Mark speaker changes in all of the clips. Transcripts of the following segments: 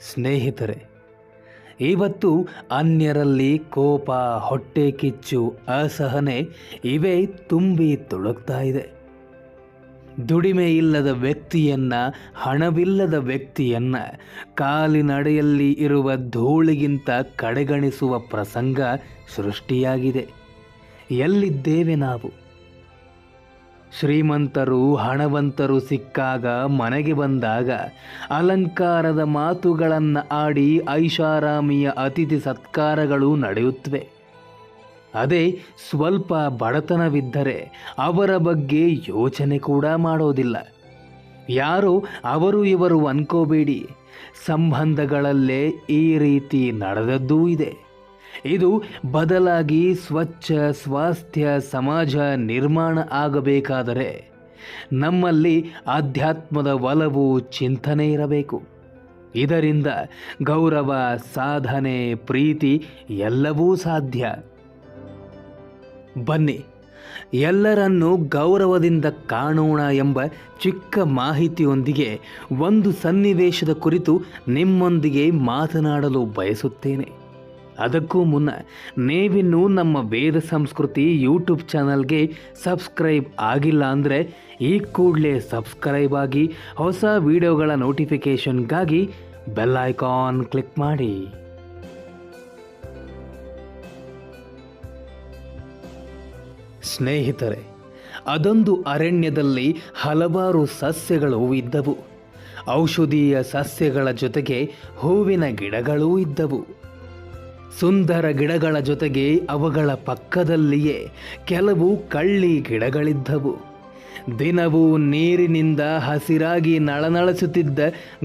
Speaker 1: ಸ್ನೇಹಿತರೆ, ಇವತ್ತು ಅನ್ಯರಲ್ಲಿ ಕೋಪ, ಹೊಟ್ಟೆ ಕಿಚ್ಚು, ಅಸಹನೆ ಇವೇ ತುಂಬಿ ತುಳುಕ್ತಾ ಇದೆ. ದುಡಿಮೆ ಇಲ್ಲದ ವ್ಯಕ್ತಿಯನ್ನ, ಹಣವಿಲ್ಲದ ವ್ಯಕ್ತಿಯನ್ನ, ಕಾಲಿನಡೆಯಲ್ಲಿ ಇರುವ ಧೂಳಿಗಿಂತ ಕಡೆಗಣಿಸುವ ಪ್ರಸಂಗ ಸೃಷ್ಟಿಯಾಗಿದೆ. ಎಲ್ಲಿದ್ದೇವೆ ನಾವು? ಶ್ರೀಮಂತರು ಹಣವಂತರು ಸಿಕ್ಕಾಗ ಮನೆಗೆ ಬಂದಾಗ ಅಲಂಕಾರದ ಮಾತುಗಳನ್ನು ಆಡಿ ಐಷಾರಾಮಿಯ ಅತಿಥಿ ಸತ್ಕಾರಗಳು ನಡೆಯುತ್ತವೆ ಅದೇ ಸ್ವಲ್ಪ ಬಡತನವಿದ್ದರೆ ಅವರ ಬಗ್ಗೆ ಯೋಚನೆ ಕೂಡ ಮಾಡೋದಿಲ್ಲ. ಯಾರು ಅವರು ಇವರು ಅನ್ಕೋಬೇಡಿ. ಸಂಬಂಧಗಳಲ್ಲೇ ಈ ರೀತಿ ನಡೆದದ್ದೂ ಇದೆ. ಇದು ಬದಲಾಗಿ ಸ್ವಚ್ಛ, ಸ್ವಾಸ್ಥ್ಯ, ಸಮಾಜ ನಿರ್ಮಾಣ ಆಗಬೇಕಾದರೆ ನಮ್ಮಲ್ಲಿ ಆಧ್ಯಾತ್ಮದ ಒಲವು, ಚಿಂತನೆ ಇರಬೇಕು. ಇದರಿಂದ ಗೌರವ, ಸಾಧನೆ, ಪ್ರೀತಿ ಎಲ್ಲವೂ ಸಾಧ್ಯ. ಬನ್ನಿ, ಎಲ್ಲರನ್ನು ಗೌರವದಿಂದ ಕಾಣೋಣ ಎಂಬ ಚಿಕ್ಕ ಮಾಹಿತಿಯೊಂದಿಗೆ ಒಂದು ಸನ್ನಿವೇಶದ ಕುರಿತು ನಿಮ್ಮೊಂದಿಗೆ ಮಾತನಾಡಲು ಬಯಸುತ್ತೇನೆ. ಅದಕ್ಕೂ ಮುನ್ನ ನೀವಿನ್ನೂ ನಮ್ಮ ವೇದ ಸಂಸ್ಕೃತಿ ಯೂಟ್ಯೂಬ್ ಚಾನಲ್ಗೆ ಸಬ್ಸ್ಕ್ರೈಬ್ ಆಗಿಲ್ಲ ಅಂದರೆ ಈ ಕೂಡಲೇ ಸಬ್ಸ್ಕ್ರೈಬ್ ಆಗಿ ಹೊಸ ವಿಡಿಯೋಗಳ ನೋಟಿಫಿಕೇಷನ್ಗಾಗಿ ಬೆಲ್ ಐಕಾನ್ ಕ್ಲಿಕ್ ಮಾಡಿ. ಸ್ನೇಹಿತರೆ, ಅದೊಂದು ಅರಣ್ಯದಲ್ಲಿ ಹಲವಾರು ಸಸ್ಯಗಳು ಇದ್ದವು. ಔಷಧೀಯ ಸಸ್ಯಗಳ ಜೊತೆಗೆ ಹೂವಿನ ಗಿಡಗಳೂ ಇದ್ದವು. ಸುಂದರ ಗಿಡಗಳ ಜೊತೆಗೆ ಅವುಗಳ ಪಕ್ಕದಲ್ಲಿಯೇ ಕೆಲವು ಕಳ್ಳಿ ಗಿಡಗಳಿದ್ದವು. ದಿನವೂ ನೀರಿನಿಂದ ಹಸಿರಾಗಿ ನಳನಳಿಸುತ್ತಿದ್ದ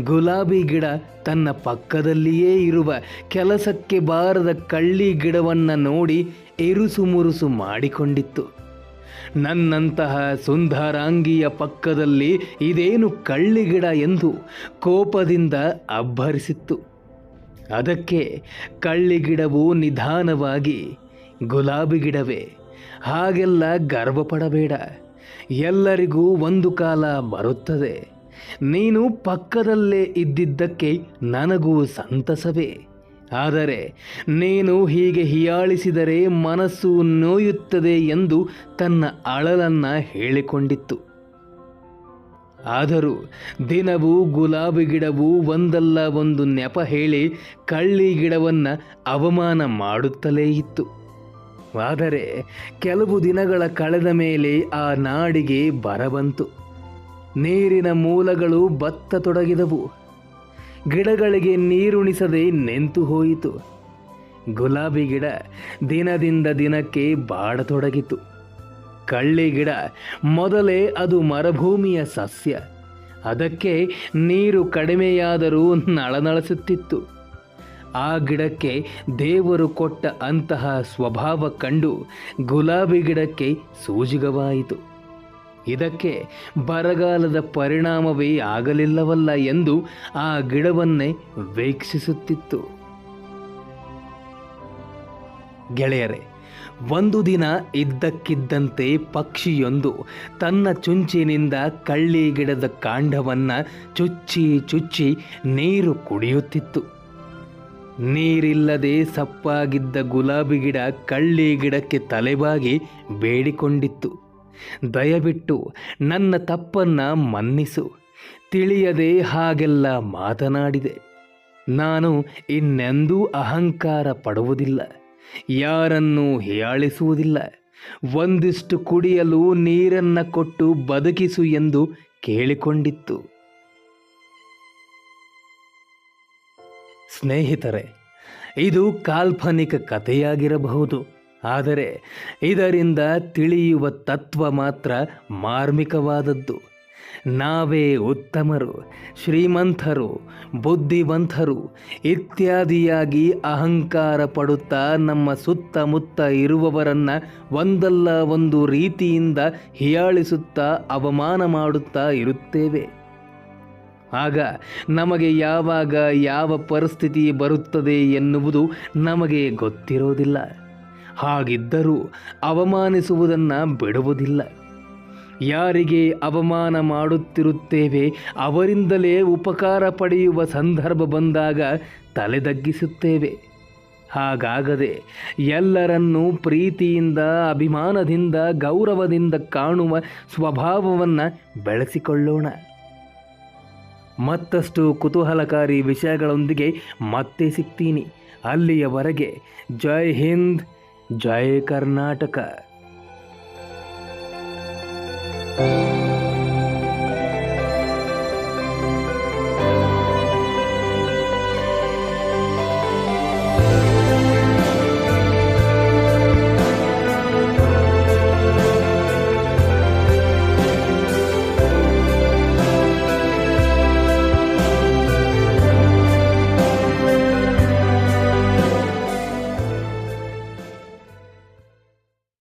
Speaker 1: ಗುಲಾಬಿ ಗಿಡ ತನ್ನ ಪಕ್ಕದಲ್ಲಿಯೇ ಇರುವ ಕೆಲಸಕ್ಕೆ ಬಾರದ ಕಳ್ಳಿ ಗಿಡವನ್ನು ನೋಡಿ ಇರುಸು ಮುರುಸು ಮಾಡಿಕೊಂಡಿತ್ತು. ನನ್ನಂತಹ ಸುಂದರಾಂಗಿಯ ಪಕ್ಕದಲ್ಲಿ ಇದೇನು ಕಳ್ಳಿ ಗಿಡ ಎಂದು ಕೋಪದಿಂದ ಅಬ್ಬರಿಸಿತ್ತು. ಅದಕ್ಕೆ ಕಳ್ಳಿ ಗಿಡವು ನಿಧಾನವಾಗಿ, ಗುಲಾಬಿ ಗಿಡವೇ, ಹಾಗೆಲ್ಲ ಗರ್ವಪಡಬೇಡ. ಎಲ್ಲರಿಗೂ ಒಂದು ಕಾಲ ಬರುತ್ತದೆ. ನೀನು ಪಕ್ಕದಲ್ಲೇ ಇದ್ದಿದ್ದಕ್ಕೆ ನನಗೂ ಸಂತಸವೇ. ಆದರೆ ನೀನು ಹೀಗೆ ಹಿಯಾಳಿಸಿದರೆ ಮನಸ್ಸು ನೋಯುತ್ತದೆ ಎಂದು ತನ್ನ ಅಳಲನ್ನು ಹೇಳಿಕೊಂಡಿತ್ತು. ಆದರೂ ದಿನವೂ ಗುಲಾಬಿ ಗಿಡವು ಒಂದಲ್ಲ ಒಂದು ನೆಪ ಹೇಳಿ ಕಳ್ಳಿ ಗಿಡವನ್ನು ಅವಮಾನ ಮಾಡುತ್ತಲೇ ಇತ್ತು. ಆದರೆ ಕೆಲವು ದಿನಗಳ ಕಳೆದ ಮೇಲೆ ಆ ನಾಡಿಗೆ ಬರಬಂತು. ನೀರಿನ ಮೂಲಗಳು ಬತ್ತ ತೊಡಗಿದವು. ಗಿಡಗಳಿಗೆ ನೀರುಣಿಸದೆ ನಿಂತು ಹೋಯಿತು. ಗುಲಾಬಿ ಗಿಡ ದಿನದಿಂದ ದಿನಕ್ಕೆ ಬಾಡತೊಡಗಿತು. ಕಳ್ಳಿ ಗಿಡ. ಮೊದಲೇ ಅದು ಮರುಭೂಮಿಯ ಸಸ್ಯ. ಅದಕ್ಕೆ ನೀರು ಕಡಿಮೆಯಾದರೂ ನಳನಳಿಸುತ್ತಿತ್ತು. ಆ ಗಿಡಕ್ಕೆ ದೇವರು ಕೊಟ್ಟ ಅಂತಹ ಸ್ವಭಾವ ಕಂಡು ಗುಲಾಬಿ ಗಿಡಕ್ಕೆ ಸೂಜಿಗವಾಯಿತು. ಇದಕ್ಕೆ ಬರಗಾಲದ ಪರಿಣಾಮವೇ ಆಗಲಿಲ್ಲವಲ್ಲ ಎಂದು ಆ ಗಿಡವನ್ನೇ ವೀಕ್ಷಿಸುತ್ತಿತ್ತು. ಗೆಳೆಯರೆ ಒಂದು ದಿನ ಇದ್ದಕ್ಕಿದ್ದಂತೆ ಪಕ್ಷಿಯೊಂದು ತನ್ನ ಚುಂಚಿನಿಂದ ಕಳ್ಳಿ ಗಿಡದ ಕಾಂಡವನ್ನು ಚುಚ್ಚಿ ಚುಚ್ಚಿ ನೀರು ಕುಡಿಯುತ್ತಿತ್ತು. ನೀರಿಲ್ಲದೆ ಸಪ್ಪಾಗಿದ್ದ ಗುಲಾಬಿ ಗಿಡ ಕಳ್ಳಿ ಗಿಡಕ್ಕೆ ತಲೆಬಾಗಿ ಬೇಡಿಕೊಂಡಿತ್ತು. ದಯವಿಟ್ಟು ನನ್ನ ತಪ್ಪನ್ನ ಮನ್ನಿಸು. ತಿಳಿಯದೆ ಹಾಗೆಲ್ಲ ಮಾತನಾಡಿದೆ. ನಾನು ಇನ್ನೆಂದೂ ಅಹಂಕಾರ ಪಡುವುದಿಲ್ಲ. ಯಾರನ್ನೂ ಹೀಯಾಳಿಸುವುದಿಲ್ಲ. ಒಂದಿಷ್ಟು ಕುಡಿಯಲು ನೀರನ್ನು ಕೊಟ್ಟು ಬದುಕಿಸು ಎಂದು ಕೇಳಿಕೊಂಡಿತ್ತು. ಸ್ನೇಹಿತರೆ, ಇದು ಕಾಲ್ಪನಿಕ ಕಥೆಯಾಗಿರಬಹುದು. ಆದರೆ ಇದರಿಂದ ತಿಳಿಯುವ ತತ್ವ ಮಾತ್ರ ಮಾರ್ಮಿಕವಾದದ್ದು. ನಾವೇ ಉತ್ತಮರು, ಶ್ರೀಮಂತರು, ಬುದ್ಧಿವಂತರು ಇತ್ಯಾದಿಯಾಗಿ ಅಹಂಕಾರ ಪಡುತ್ತಾ ನಮ್ಮ ಸುತ್ತಮುತ್ತ ಇರುವವರನ್ನ ಒಂದಲ್ಲ ಒಂದು ರೀತಿಯಿಂದ ಹೀಯಾಳಿಸುತ್ತಾ ಅವಮಾನ ಮಾಡುತ್ತಾ ಇರುತ್ತೇವೆ. ಆಗ ನಮಗೆ ಯಾವಾಗ ಯಾವ ಪರಿಸ್ಥಿತಿ ಬರುತ್ತದೆ ಎನ್ನುವುದು ನಮಗೆ ಗೊತ್ತಿರೋದಿಲ್ಲ. ಹಾಗಿದ್ದರೂ ಅವಮಾನಿಸುವುದನ್ನು ಬಿಡುವುದಿಲ್ಲ. ಯಾರಿಗೆ ಅವಮಾನ ಮಾಡುತ್ತಿರುತ್ತೇವೆ, ಅವರಿಂದಲೇ ಉಪಕಾರ ಪಡೆಯುವ ಸಂದರ್ಭ ಬಂದಾಗ ತಲೆದಗ್ಗಿಸುತ್ತೇವೆ ಹಾಗಾಗದೆ ಎಲ್ಲರನ್ನೂ ಪ್ರೀತಿಯಿಂದ, ಅಭಿಮಾನದಿಂದ, ಗೌರವದಿಂದ ಕಾಣುವ ಸ್ವಭಾವವನ್ನು ಬೆಳೆಸಿಕೊಳ್ಳೋಣ. ಮತ್ತಷ್ಟು ಕುತೂಹಲಕಾರಿ ವಿಷಯಗಳೊಂದಿಗೆ ಮತ್ತೆ ಸಿಗ್ತೀನಿ. ಅಲ್ಲಿಯವರೆಗೆ ಜೈ ಹಿಂದ್, ಜೈ ಕರ್ನಾಟಕ. thank you